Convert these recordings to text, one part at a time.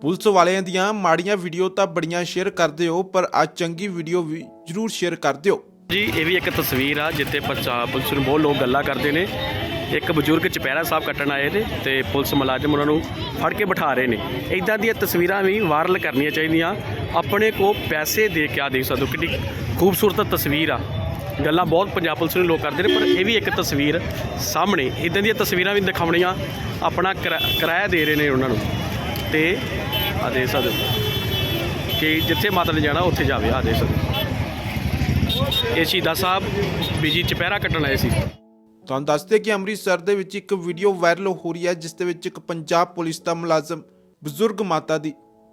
Police ਵਾਲਿਆਂ ਦੀਆਂ ਮਾੜੀਆਂ ਵੀਡੀਓ ਤਾਂ ਬੜੀਆਂ ਸ਼ੇਅਰ ਕਰਦੇ ਹੋ ਪਰ ਆ ਚੰਗੀ ਵੀਡੀਓ ਵੀ ਜਰੂਰ ਸ਼ੇਅਰ ਕਰ ਦਿਓ। ਜੀ, ਇਹ ਵੀ ਇੱਕ ਤਸਵੀਰ ਆ, ਜਿੱਥੇ ਪੰਜਾਬ ਪੁਲਿਸ ਨੂੰ ਬਹੁਤ ਲੋਕ ਗੱਲਾਂ ਕਰਦੇ ਨੇ। ਇੱਕ ਬਜ਼ੁਰਗ ਚਪਹਿਰਾ ਸਾਹਿਬ ਕੱਟਣ ਆਏ ਨੇ ਤੇ ਪੁਲਿਸ ਮੁਲਾਜ਼ਮ ਉਹਨਾਂ ਨੂੰ ਫੜ ਕੇ ਬਿਠਾ ਰਹੇ ਨੇ। ਇਦਾਂ ਦੀਆਂ ਤਸਵੀਰਾਂ ਵੀ ਵਾਇਰਲ ਕਰਨੀਆਂ ਚਾਹੀਦੀਆਂ। ਆਪਣੇ ਕੋ ਪੈਸੇ ਦੇ ਕੇ ਆ, ਦੇਖ ਸਕਦੇ ਹੋ ਕਿੰਨੀ ਖੂਬਸੂਰਤ ਤਸਵੀਰ ਆ। ਗੱਲਾਂ ਬਹੁਤ ਪੰਜਾਬ ਪੁਲਿਸ ਨੂੰ ਲੋਕ ਕਰਦੇ ਨੇ, ਪਰ ਇਹ ਵੀ ਇੱਕ ਤਸਵੀਰ ਸਾਹਮਣੇ। ਇਦਾਂ ਦੀਆਂ ਤਸਵੀਰਾਂ ਵੀ ਦਿਖਾਉਣੀਆਂ ਆਪਣਾ ਕਿਰਾ- ਕਿਰਾਇਆ ਦੇ ਰਹੇ ਨੇ ਉਹਨਾਂ ਨੂੰ। ਤੇ ਆ ਦੇਖ ਸਕਦੇ ਕਿ ਜਿੱਥੇ ਮਾਤਾ ਨੇ ਜਾਣਾ, ਉੱਥੇ ਜਾਵੇ ਆ ਦੇਖ ਸਕਦੇ ਇਹ ਸ਼ਹੀਦਾਂ ਸਾਹਿਬ ਬੀਜੀ ਚਪਹਿਰਾ ਕੱਟਣ ਆਏ ਸੀ। ਤੁਹਾਨੂੰ ਦੱਸਦੇ ਕਿ ਅੰਮ੍ਰਿਤਸਰ ਦੇ ਵਿੱਚ ਇੱਕ ਵੀਡੀਓ ਵਾਇਰਲ ਹੋ ਰਹੀ ਹੈ, ਜਿਸ ਦੇ ਵਿੱਚ ਇੱਕ ਪੰਜਾਬ ਪੁਲਿਸ ਦਾ ਮੁਲਾਜ਼ਮ ਬਜ਼ੁਰਗ ਮਾਤਾ ਦੀ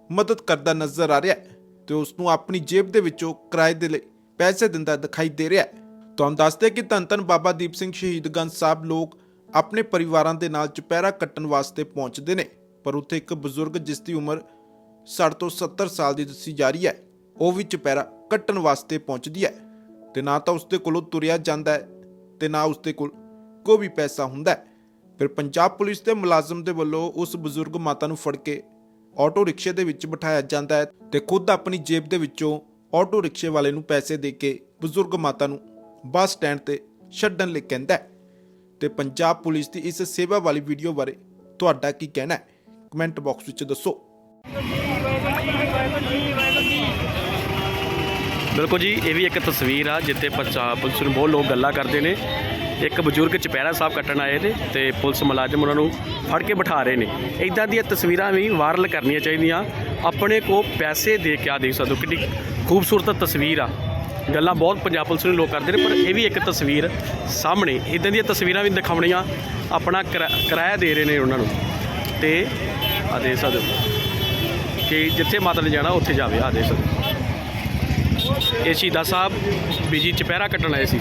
ਮਦਦ ਕਰਦਾ ਨਜ਼ਰ ਆ ਰਿਹਾ ਹੈ ਤੇ ਉਸ ਨੂੰ ਆਪਣੀ ਜੇਬ ਦੇ ਵਿੱਚੋਂ ਕਿਰਾਏ ਦੇ ਲਈ ਪੈਸੇ ਦਿੰਦਾ ਦਿਖਾਈ ਦੇ ਰਿਹਾ ਹੈ। ਤੁਹਾਨੂੰ ਦੱਸਦੇ ਕਿ ਧੰਨ ਧੰਨ ਬਾਬਾ ਦੀਪ ਸਿੰਘ ਸ਼ਹੀਦਗੰਜ ਸਾਹਿਬ ਲੋਕ ਆਪਣੇ ਪਰਿਵਾਰਾਂ ਦੇ ਨਾਲ ਚੁਪਹਿਰਾ ਕੱਟਣ ਵਾਸਤੇ ਪਹੁੰਚਦੇ ਨੇ। ਪਰ ਉੱਥੇ ਇੱਕ ਬਜ਼ੁਰਗ ਜਿਸ ਦੀ ਉਮਰ 60 ਤੋਂ 70 ਸਾਲ ਦੀ ਦੱਸੀ ਜਾ ਰਹੀ ਹੈ, ਉਹ ਵੀ ਚੁਪਹਿਰਾ ਕੱਟਣ ਵਾਸਤੇ ਪਹੁੰਚਦੀ ਹੈ ਤੇ ਨਾ ਤਾਂ ਉਸਦੇ ਕੋਲੋਂ ਤੁਰਿਆ ਜਾਂਦਾ ਹੈ ਤੇ ਨਾ ਉਸਦੇ ਕੋਲ ਕੋਈ ਵੀ ਪੈਸਾ ਹੁੰਦਾ ਹੈ। ਫਿਰ ਪੰਜਾਬ ਪੁਲਿਸ ਦੇ ਮੁਲਾਜ਼ਮ ਦੇ ਵੱਲੋਂ ਉਸ ਬਜ਼ੁਰਗ ਮਾਤਾ ਨੂੰ ਫੜ ਕੇ ਆਟੋ ਰਿਕਸ਼ੇ ਦੇ ਵਿੱਚ ਬਿਠਾਇਆ ਜਾਂਦਾ ਹੈ ਤੇ ਖੁਦ ਆਪਣੀ ਜੇਬ ਦੇ ਵਿੱਚੋਂ ਆਟੋ ਰਿਕਸ਼ੇ ਵਾਲੇ ਨੂੰ ਪੈਸੇ ਦੇ ਕੇ ਬਜ਼ੁਰਗ ਮਾਤਾ ਨੂੰ ਬੱਸ ਸਟੈਂਡ ਤੇ ਛੱਡਣ ਲਈ ਕਹਿੰਦਾ ਹੈ। ਤੇ ਪੰਜਾਬ ਪੁਲਿਸ ਦੀ ਇਸ ਸੇਵਾ ਵਾਲੀ ਵੀਡੀਓ ਬਾਰੇ ਤੁਹਾਡਾ ਕੀ ਕਹਿਣਾ ਹੈ? ਕਮੈਂਟ ਬਾਕਸ ਵਿੱਚ ਦੱਸੋ। ਬਿਲਕੁਲ ਜੀ, ਇਹ ਵੀ ਇੱਕ ਤਸਵੀਰ ਆ ਜਿੱਥੇ ਪੰਜਾਬ ਪੁਲਿਸ ਨੂੰ ਬਹੁਤ ਲੋਕ ਗੱਲਾਂ ਕਰਦੇ ਨੇ। ਇੱਕ ਬਜ਼ੁਰਗ ਚਪਹਿਰਾ ਸਾਹਿਬ ਕੱਟਣ ਆਏ ਨੇ ਤੇ ਪੁਲਿਸ ਮੁਲਾਜ਼ਮ ਉਹਨਾਂ ਨੂੰ ਫੜ ਕੇ ਬਿਠਾ ਰਹੇ ਨੇ। ਇਦਾਂ ਦੀਆਂ ਤਸਵੀਰਾਂ ਵੀ ਵਾਇਰਲ ਕਰਨੀਆਂ ਚਾਹੀਦੀਆਂ। ਆਪਣੇ ਕੋ ਪੈਸੇ ਦੇ ਕੇ ਆ ਦੇਖ ਸਕਦੇ ਹੋ, ਕਿੰਨੀ ਖੂਬਸੂਰਤ ਤਸਵੀਰ ਆ। ਗੱਲਾਂ ਬਹੁਤ ਪੰਜਾਬ ਪੁਲਿਸ ਨੂੰ ਲੋਕ ਕਰਦੇ ਨੇ, ਪਰ ਇਹ ਵੀ ਇੱਕ ਤਸਵੀਰ ਸਾਹਮਣੇ। ਇਦਾਂ ਦੀਆਂ ਤਸਵੀਰਾਂ ਵੀ ਦਿਖਾਉਣੀਆਂ ਆਪਣਾ ਕਿਰਾ- ਕਿਰਾਇਆ ਦੇ ਰਹੇ ਨੇ ਉਹਨਾਂ ਨੂੰ। ਤੇ ਆ ਦੇਖ ਸਕਦੇ ਹੋ ਕਿ ਜਿੱਥੇ ਮਾਤਾ ਨੇ ਜਾਣਾ, ਉੱਥੇ ਜਾਵੇ ਆ ਦੇਖ ਸਕਦੇ ਇਹ ਸ਼ਹੀਦਾਂ ਸਾਹਿਬ ਬੀਜੀ ਚਪਹਿਰਾ ਕੱਟਣ ਆਏ ਸੀ।